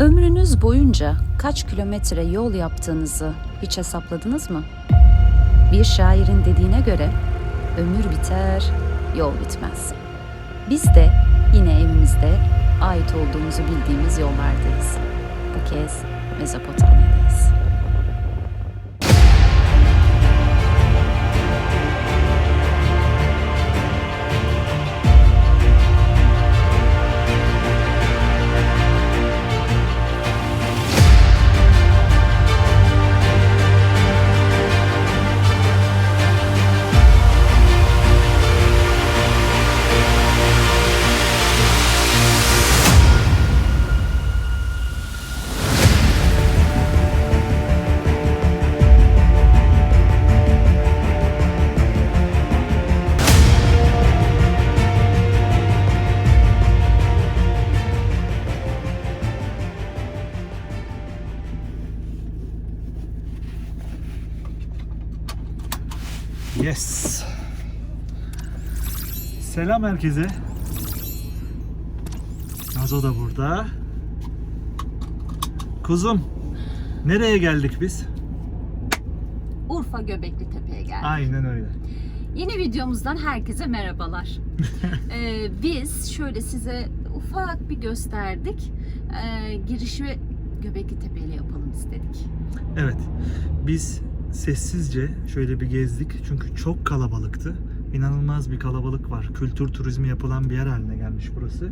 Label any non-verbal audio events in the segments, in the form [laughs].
Ömrünüz boyunca kaç kilometre yol yaptığınızı hiç hesapladınız mı? Bir şairin dediğine göre ömür biter, yol bitmez. Biz de yine evimizde ait olduğumuzu bildiğimiz yollardayız. Bu kez Mezopotamya'dayız. Selam herkese. Nazo da burada. Kuzum, nereye geldik biz? Urfa Göbekli Tepe'ye geldik. Aynen öyle. Yeni videomuzdan herkese merhabalar. [laughs] Ee, biz şöyle size ufak bir gösterdik. Ee, girişi Göbekli Tepe ile yapalım istedik. Evet, biz sessizce şöyle bir gezdik çünkü çok kalabalıktı. İnanılmaz bir kalabalık var. Kültür turizmi yapılan bir yer haline gelmiş burası.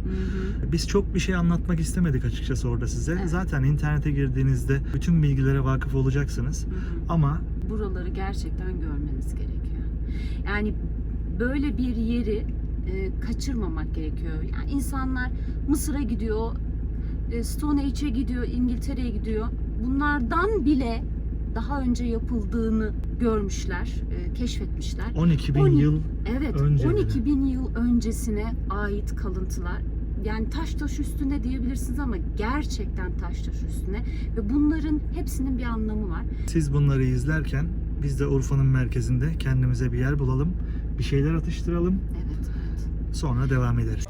Biz çok bir şey anlatmak istemedik açıkçası orada size. Evet. Zaten internete girdiğinizde bütün bilgilere vakıf olacaksınız. Ama Buraları gerçekten görmeniz gerekiyor. Yani böyle bir yeri e, kaçırmamak gerekiyor. Yani insanlar Mısır'a gidiyor, e, Stone Age'e gidiyor, İngiltere'ye gidiyor. Bunlardan bile daha önce yapıldığını görmüşler, e, keşfetmişler. 12 bin On- yıl Evet, Önceleri. 12 bin yıl öncesine ait kalıntılar. Yani taş taş üstüne diyebilirsiniz ama gerçekten taş taş üstüne ve bunların hepsinin bir anlamı var. Siz bunları izlerken biz de Urfa'nın merkezinde kendimize bir yer bulalım. Bir şeyler atıştıralım. Evet, evet. Sonra devam ederiz.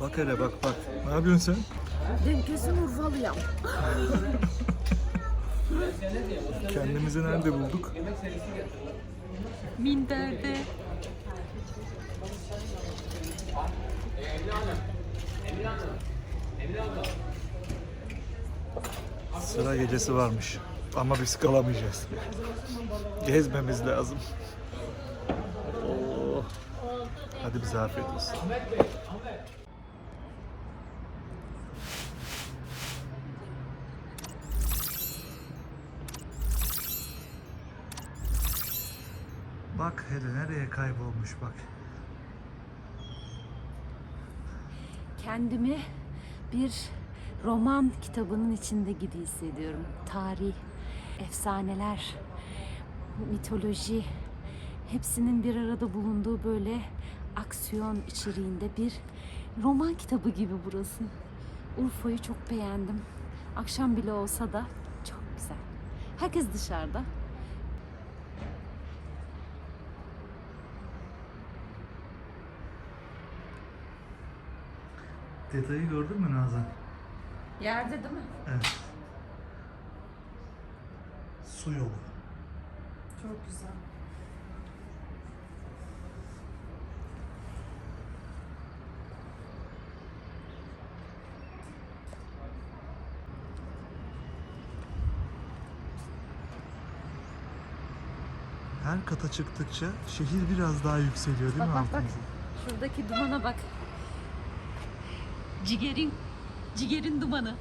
Bak hele bak bak. Ne yapıyorsun sen? Ben kesin Urfalıyım. [laughs] Kendimizi nerede bulduk? Minder'de. Sıra gecesi varmış. Ama biz kalamayacağız. Gezmemiz lazım. Oo. Hadi bize afiyet olsun. Bak hele nereye kaybolmuş bak. Kendimi bir roman kitabının içinde gibi hissediyorum. Tarih, efsaneler, mitoloji hepsinin bir arada bulunduğu böyle aksiyon içeriğinde bir roman kitabı gibi burası. Urfa'yı çok beğendim. Akşam bile olsa da çok güzel. Herkes dışarıda. Detayı gördün mü Nazan? Yerde değil mi? Evet. Su yolu. Çok güzel. Her kata çıktıkça şehir biraz daha yükseliyor değil Bak, mi bak, bak. Şuradaki dumana bak. Cigerin, cigerin dumanı.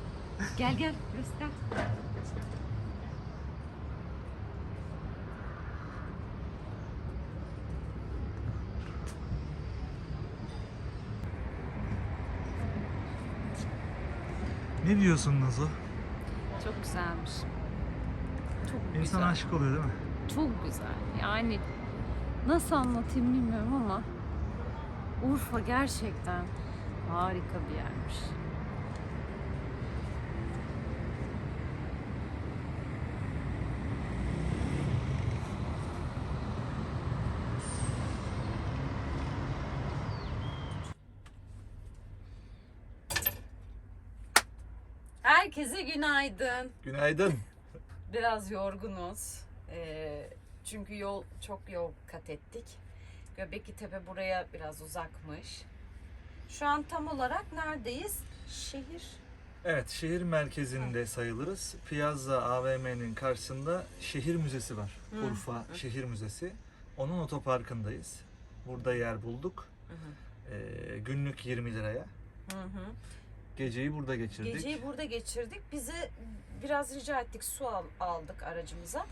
Gel gel göster. Ne diyorsun Nazo? Çok güzelmiş. Çok İnsan güzel. aşık oluyor değil mi? Çok güzel. Yani nasıl anlatayım bilmiyorum ama Urfa gerçekten harika bir yermiş. Herkese günaydın. Günaydın. Biraz yorgunuz. Ee, çünkü yol çok yol kat ettik. Göbekli Tepe buraya biraz uzakmış. Şu an tam olarak neredeyiz? Şehir. Evet, şehir merkezinde sayılırız. Piazza AVM'nin karşısında şehir müzesi var. Hı. Urfa Şehir Müzesi. Onun otoparkındayız. Burada yer bulduk. Hı hı. Ee, günlük 20 liraya. Hı hı. Geceyi burada geçirdik. Geceyi burada geçirdik. Bize biraz rica ettik su al- aldık aracımıza.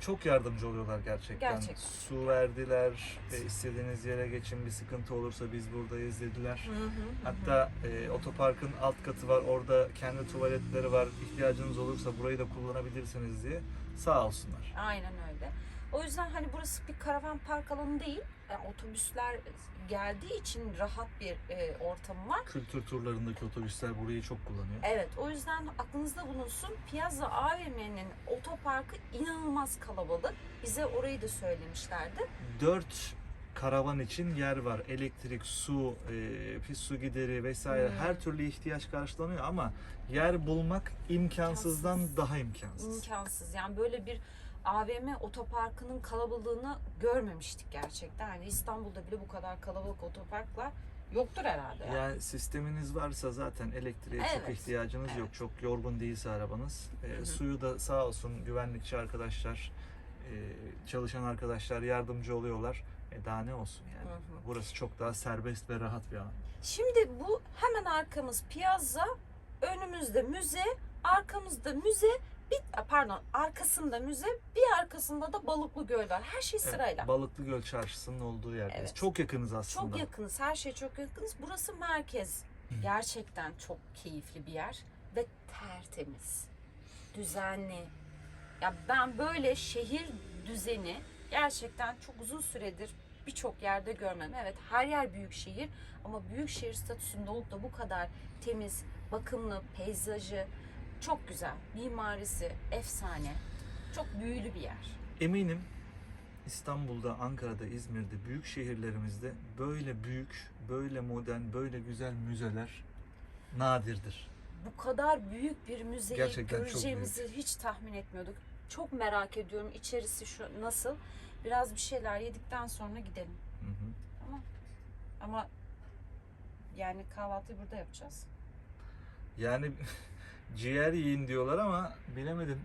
Çok yardımcı oluyorlar gerçekten. Gerçekten. Su verdiler. E, istediğiniz yere geçin bir sıkıntı olursa biz buradayız dediler. Hı hı, hı. Hatta e, otoparkın alt katı var. Orada kendi tuvaletleri var. İhtiyacınız olursa burayı da kullanabilirsiniz diye. Sağ olsunlar. Aynen öyle. O yüzden hani burası bir karavan park alanı değil. Yani otobüsler geldiği için rahat bir e, ortamı var. Kültür turlarındaki otobüsler burayı çok kullanıyor. Evet o yüzden aklınızda bulunsun. Piazza AVM'nin otoparkı inanılmaz kalabalık. Bize orayı da söylemişlerdi. 4 karavan için yer var. Elektrik, su, e, pis su gideri vesaire Hmm. her türlü ihtiyaç karşılanıyor ama yer bulmak imkansızdan İmkansız. daha imkansız. İmkansız. Yani böyle bir AVM otoparkının kalabalığını görmemiştik gerçekten. Yani İstanbul'da bile bu kadar kalabalık otoparklar yoktur herhalde. yani. Yani sisteminiz varsa zaten elektriğe çok Evet, ihtiyacınız yok. evet. Çok yorgun değilse arabanız. E, Hı hı. Suyu da sağ olsun güvenlikçi arkadaşlar, e, çalışan arkadaşlar yardımcı oluyorlar. E, daha ne olsun yani. Hı hı. Burası çok daha serbest ve rahat bir alan. Şimdi bu hemen arkamız piazza, önümüzde müze, arkamızda müze, bir pardon arkasında müze, bir arkasında da Balıklı Göl var. Her şey Evet, sırayla. Balıklı Göl Çarşısı'nın olduğu yerdeyiz. Evet. Çok yakınız aslında. Çok yakınız, her şey çok yakınız. Burası merkez. Gerçekten çok keyifli bir yer ve tertemiz, düzenli. Ya ben böyle şehir düzeni gerçekten çok uzun süredir birçok yerde görmem. Evet her yer büyük şehir ama büyük şehir statüsünde olup da bu kadar temiz, bakımlı, peyzajı çok güzel. Mimarisi efsane. Çok büyülü bir yer. Eminim İstanbul'da, Ankara'da, İzmir'de, büyük şehirlerimizde böyle büyük, böyle modern, böyle güzel müzeler nadirdir. bu kadar büyük bir müzeyi Gerçekten göreceğimizi hiç tahmin etmiyorduk. Çok merak ediyorum içerisi şu nasıl. Biraz bir şeyler yedikten sonra gidelim. Hı hı. Ama yani kahvaltıyı burada yapacağız. Yani [laughs] ciğer yiyin diyorlar ama bilemedim.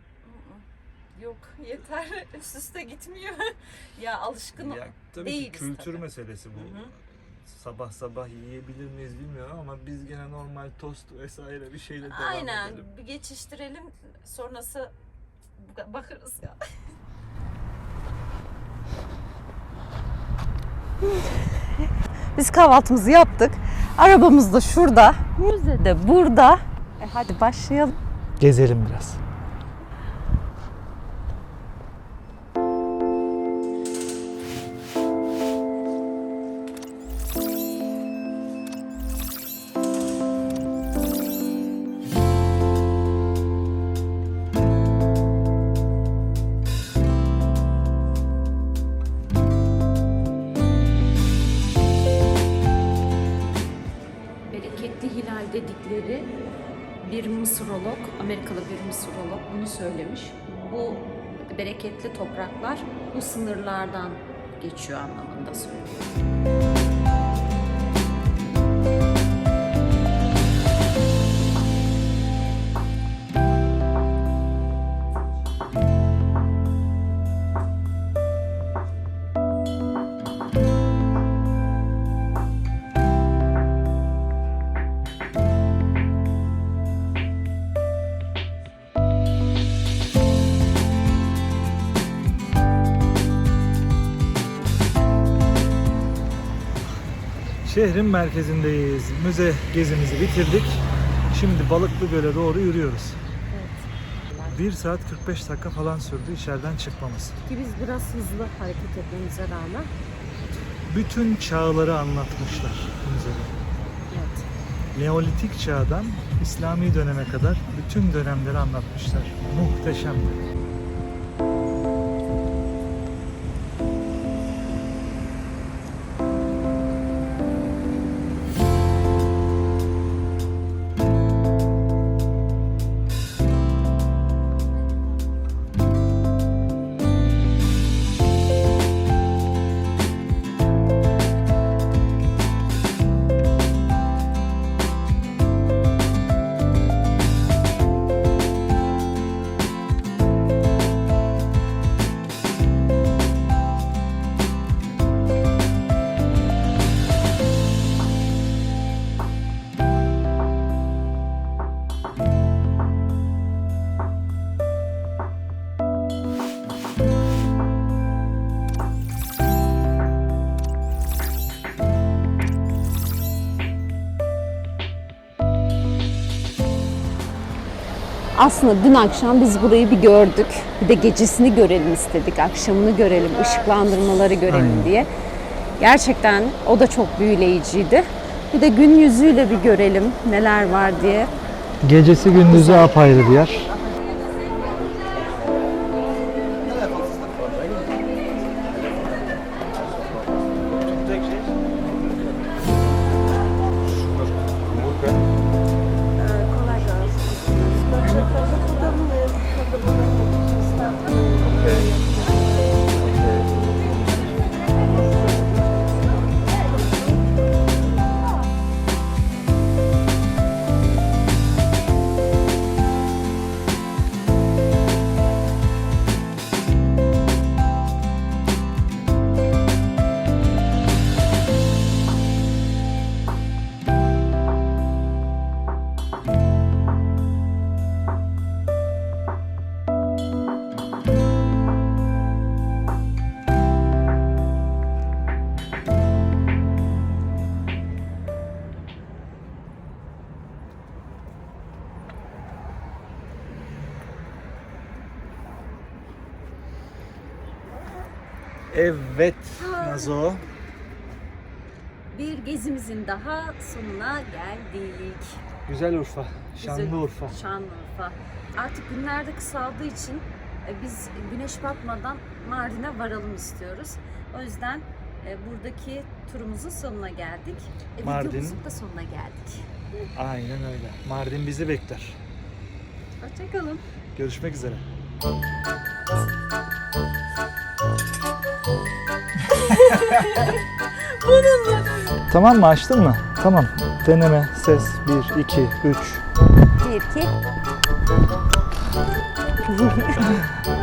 Yok yeter [laughs] üst üste gitmiyor. [laughs] ya alışkın Ya, tabii ki değiliz kültür tabii. meselesi bu. Hı hı. Sabah sabah yiyebilir miyiz bilmiyorum ama biz gene normal tost vesaire bir şeyle devam Aynen edelim. bir geçiştirelim sonrası bakarız ya. Biz kahvaltımızı yaptık. Arabamız da şurada. Müze de burada. E hadi başlayalım. Gezelim biraz. Söylemiş. Bu bereketli topraklar bu sınırlardan geçiyor anlamında söylüyor. Şehrin merkezindeyiz. Müze gezimizi bitirdik. Şimdi Balıklı Göl'e doğru yürüyoruz. 1 saat 45 dakika falan sürdü içeriden çıkmamız. Ki biz biraz hızlı hareket etmemize rağmen Bütün çağları anlatmışlar müzede. evet. Neolitik çağdan İslami döneme kadar bütün dönemleri anlatmışlar. Muhteşem. Aslında dün akşam biz burayı bir gördük. Bir de gecesini görelim istedik. Akşamını görelim, ışıklandırmaları görelim Aynen. diye. Gerçekten o da çok büyüleyiciydi. Bir de gün yüzüyle bir görelim neler var diye. Gecesi gündüzü apayrı bir yer. Evet Nazo. Bir gezimizin daha sonuna geldik. Güzel Urfa. Şanlı Güzel. Urfa. Şanlıurfa. Artık günler de kısaldığı için e, biz güneş batmadan Mardin'e varalım istiyoruz. O yüzden e, buradaki turumuzun sonuna geldik. E, Mardin. Videomuzun da sonuna geldik. Aynen öyle. Mardin bizi bekler. Hoşçakalın. Görüşmek üzere. [laughs] Tamam mı? Açtın mı? Tamam. Deneme, ses. 1, 2, 3. Bir, iki. [laughs]